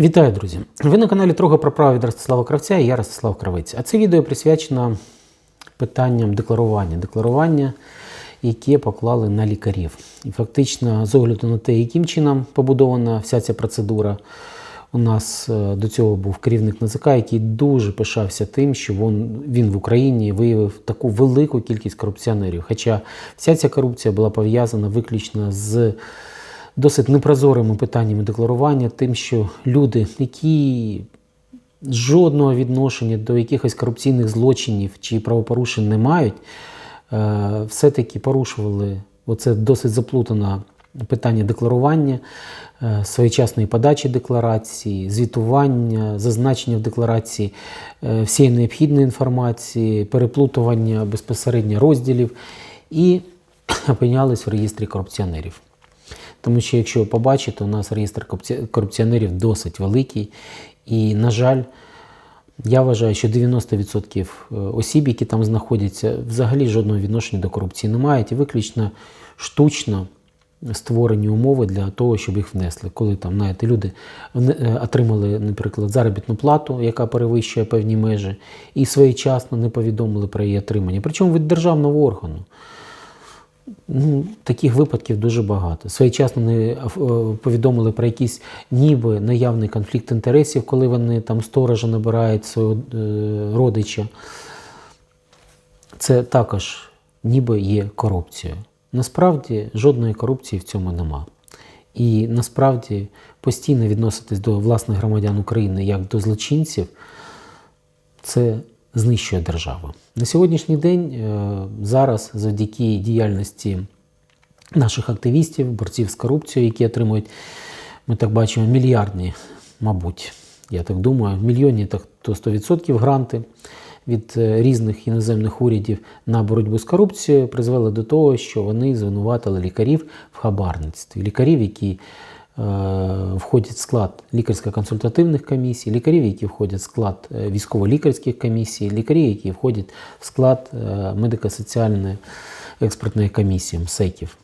Вітаю, друзі! Ви на каналі Трога про право від Ростислава Кравця і я Ростислав Кравець. А це відео присвячено питанням декларування. Декларування, яке поклали на лікарів. І фактично, з огляду на те, яким чином побудована вся ця процедура, у нас е, до цього був керівник НАЗК, який дуже пишався тим, що він, він в Україні виявив таку велику кількість корупціонерів. Хоча вся ця корупція була пов'язана виключно з досить непрозорими питаннями декларування, тим, що люди, які жодного відношення до якихось корупційних злочинів чи правопорушень не мають, е, все-таки порушували оце досить заплутане питання декларування, е, своєчасної подачі декларації, звітування, зазначення в декларації е, всієї необхідної інформації, переплутування безпосередньо розділів і опинялись в реєстрі корупціонерів. Тому що, якщо ви побачите, у нас реєстр корупціонерів досить великий. І, на жаль, я вважаю, що 90% осіб, які там знаходяться, взагалі жодного відношення до корупції не мають і виключно штучно створені умови для того, щоб їх внесли. Коли там, знаєте, люди е, отримали, наприклад, заробітну плату, яка перевищує певні межі, і своєчасно не повідомили про її отримання. Причому від державного органу. Ну, таких випадків дуже багато. Своєчасно не повідомили про якийсь ніби наявний конфлікт інтересів, коли вони там сторожа набирають свого е, родича. Це також ніби є корупцією. Насправді жодної корупції в цьому нема. І насправді постійно відноситись до власних громадян України як до злочинців це знищує державу. На сьогоднішній день е, зараз, завдяки діяльності наших активістів, борців з корупцією, які отримують, ми так бачимо, мільярдні, мабуть, я так думаю, мільйонні так то 100% гранти від е, різних іноземних урядів на боротьбу з корупцією, призвели до того, що вони звинуватили лікарів в хабарництві. Лікарів, які входять в склад лікарсько-консультативних комісій, лікарів, які входять в склад е, військово-лікарських комісій, лікарів, які входять в склад е, медико-соціальної експертної комісії МСЕКів.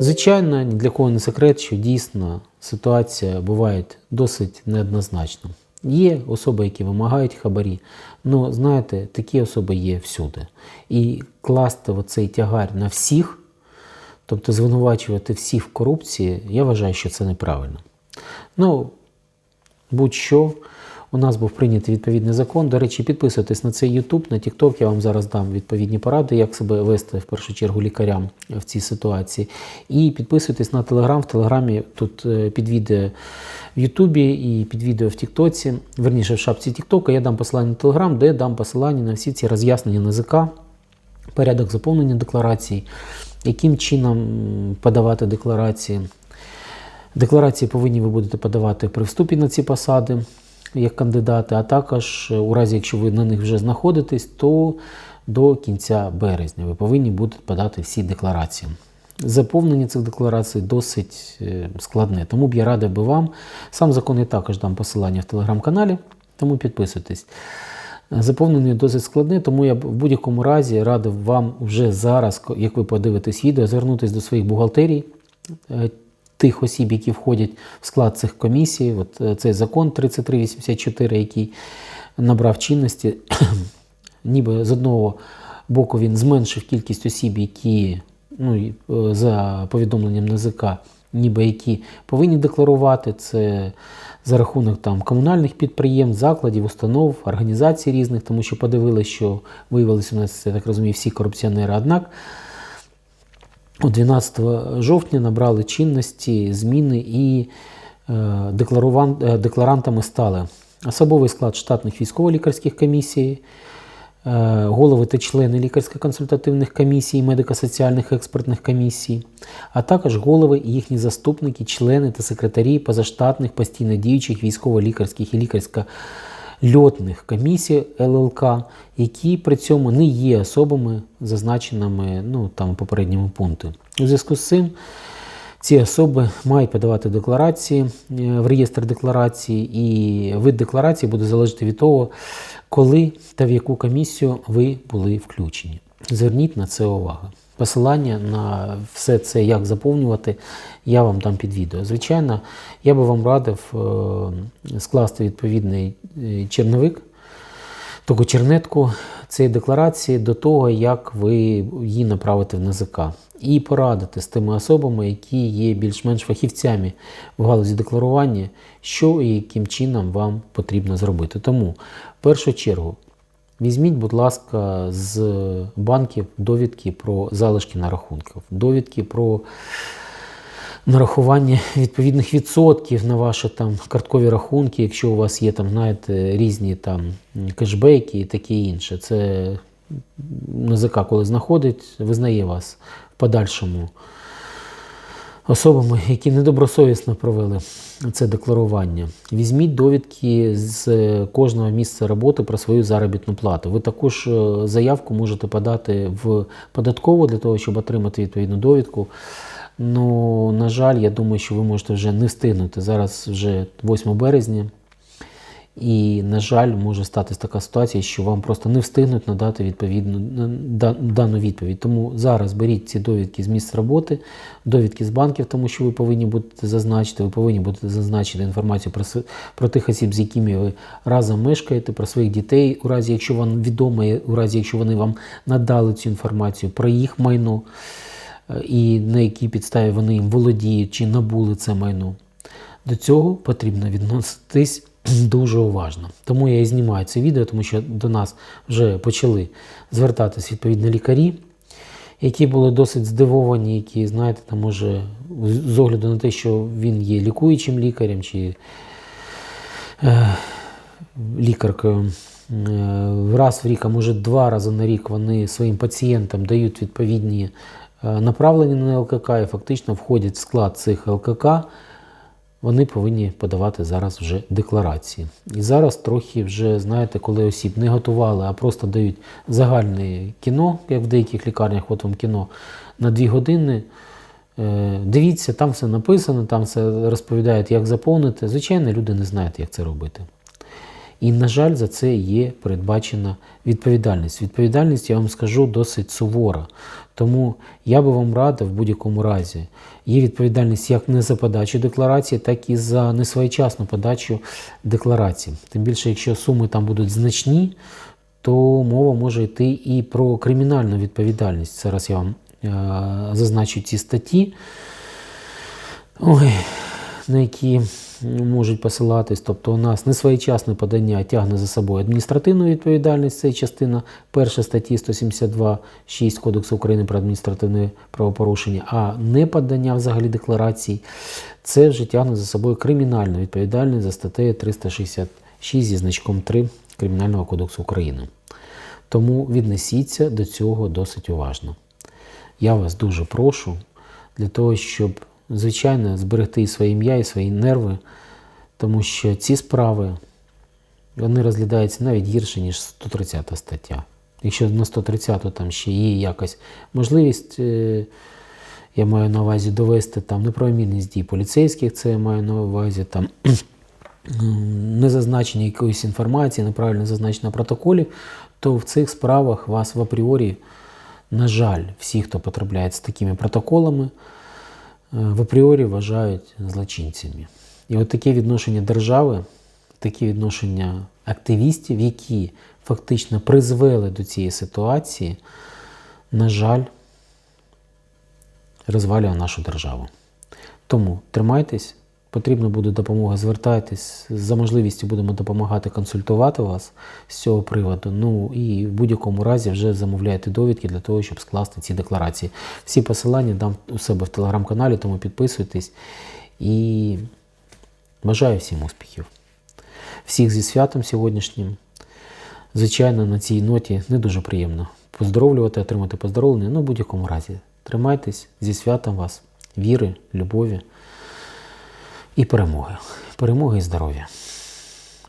Звичайно, ні для кого не секрет, що дійсно ситуація буває досить неоднозначна. Є особи, які вимагають хабарі, але знаєте, такі особи є всюди. І класти оцей тягар на всіх, тобто звинувачувати всіх в корупції, я вважаю, що це неправильно. Ну, будь-що. У нас був прийнятий відповідний закон. До речі, підписуйтесь на цей YouTube, на TikTok, я вам зараз дам відповідні поради, як себе вести в першу чергу лікарям в цій ситуації. І підписуйтесь на Telegram. В Телеграмі тут е, під відео в Ютубі і під відео в Тіктоці, верніше в шапці Тіктока, я дам посилання на Telegram, де дам посилання на всі ці роз'яснення НАЗК, порядок заповнення декларацій, яким чином подавати декларації. Декларації повинні ви будете подавати при вступі на ці посади як кандидати, а також е, у разі, якщо ви на них вже знаходитесь, то до кінця березня ви повинні будете подати всі декларації. Заповнення цих декларацій досить е, складне, тому б я радив би вам. Сам закон я також дам посилання в телеграм-каналі, тому підписуйтесь. Заповнення досить складне, тому я в будь-якому разі радив вам вже зараз, як ви подивитесь відео, звернутися до своїх бухгалтерій, е, тих осіб, які входять в склад цих комісій. От е, цей закон 3384, який набрав чинності, ніби з одного боку він зменшив кількість осіб, які ну, е, за повідомленням НАЗК, ніби які повинні декларувати це за рахунок там комунальних підприємств, закладів, установ, організацій різних, тому що подивилися, що виявилися у нас, я так розумію, всі корупціонери. Однак 12 жовтня набрали чинності зміни і е, е, декларантами стали особовий склад штатних військово-лікарських комісій, голови та члени лікарсько-консультативних комісій, медико-соціальних експертних комісій, а також голови їхні заступники, члени та секретарі позаштатних постійно діючих військово-лікарських і лікарсько льотних комісій ЛЛК, які при цьому не є особами, зазначеними ну, там, у попередньому пункті. У зв'язку з цим ці особи мають подавати декларації е, в реєстр декларації, і вид декларації буде залежати від того, коли та в яку комісію ви були включені. Зверніть на це увагу. Посилання на все це, як заповнювати, я вам дам під відео. Звичайно, я би вам радив е, скласти відповідний е, черновик, таку чернетку цієї декларації до того, як ви її направите в НЗК. І порадити з тими особами, які є більш-менш фахівцями в галузі декларування, що і яким чином вам потрібно зробити. Тому, в першу чергу, Візьміть, будь ласка, з банків довідки про залишки на рахунках, довідки про нарахування відповідних відсотків на ваші там карткові рахунки, якщо у вас є там, знаєте, різні там кешбеки і таке інше. Це НЗК, коли знаходить, визнає вас в подальшому особами, які недобросовісно провели це декларування. Візьміть довідки з кожного місця роботи про свою заробітну плату. Ви також е, заявку можете подати в податкову для того, щоб отримати відповідну довідку. Ну, на жаль, я думаю, що ви можете вже не встигнути. Зараз вже 8 березня. І, на жаль, може статись така ситуація, що вам просто не встигнуть надати відповідну дану відповідь. Тому зараз беріть ці довідки з місць роботи, довідки з банків, тому що ви повинні будете зазначити, ви повинні будете зазначити інформацію про про тих осіб, з якими ви разом мешкаєте, про своїх дітей, у разі, якщо вам відомо, у разі, якщо вони вам надали цю інформацію про їх майно і на якій підставі вони їм володіють чи набули це майно. До цього потрібно відноситись дуже уважно. Тому я і знімаю це відео, тому що до нас вже почали звертатись відповідні лікарі, які були досить здивовані, які, знаєте, там може, з огляду на те, що він є лікуючим лікарем чи е, лікаркою. Е, раз в рік, а може два рази на рік вони своїм пацієнтам дають відповідні е, направлення на ЛКК і фактично входять в склад цих ЛКК вони повинні подавати зараз вже декларації. І зараз трохи вже, знаєте, коли осіб не готували, а просто дають загальне кіно, як в деяких лікарнях, от вам кіно на дві години. Е, дивіться, там все написано, там все розповідають, як заповнити. Звичайно, люди не знають, як це робити. І, на жаль, за це є передбачена відповідальність. Відповідальність, я вам скажу, досить сувора. Тому я би вам радив в будь-якому разі. Є відповідальність як не за подачу декларації, так і за несвоєчасну подачу декларації. Тим більше, якщо суми там будуть значні, то мова може йти і про кримінальну відповідальність. Зараз я вам е зазначу ці статті. Ой, на які можуть посилатись. Тобто у нас несвоєчасне подання тягне за собою адміністративну відповідальність, це частина перша статті 172.6 Кодексу України про адміністративне правопорушення, а не подання взагалі декларацій, це вже тягне за собою кримінальну відповідальність за статтею 366 зі значком 3 Кримінального кодексу України. Тому віднесіться до цього досить уважно. Я вас дуже прошу для того, щоб звичайно, зберегти і своє ім'я, і свої нерви, тому що ці справи вони розглядаються навіть гірше, ніж 130 стаття. Якщо на 130 там ще є якась можливість, е, я маю на увазі довести там неправомірність дій поліцейських, це я маю на увазі там незазначення якоїсь інформації, неправильне зазначення протоколів, то в цих справах вас в апріорі, на жаль, всі, хто потрапляє з такими протоколами, в апріорі вважають злочинцями. І от таке відношення держави, таке відношення активістів, які фактично призвели до цієї ситуації, на жаль, розвалює нашу державу. Тому тримайтесь, потрібна буде допомога, звертайтесь, за можливістю будемо допомагати консультувати вас з цього приводу. Ну і в будь-якому разі вже замовляйте довідки для того, щоб скласти ці декларації. Всі посилання дам у себе в телеграм-каналі, тому підписуйтесь і бажаю всім успіхів. Всіх зі святом сьогоднішнім. Звичайно, на цій ноті не дуже приємно поздоровлювати, отримати поздоровлення, ну в будь-якому разі. Тримайтесь зі святом вас, віри, любові і перемоги. Перемоги і здоров'я.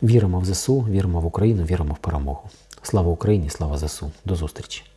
Віримо в ЗСУ, віримо в Україну, віримо в перемогу. Слава Україні, слава ЗСУ. До зустрічі!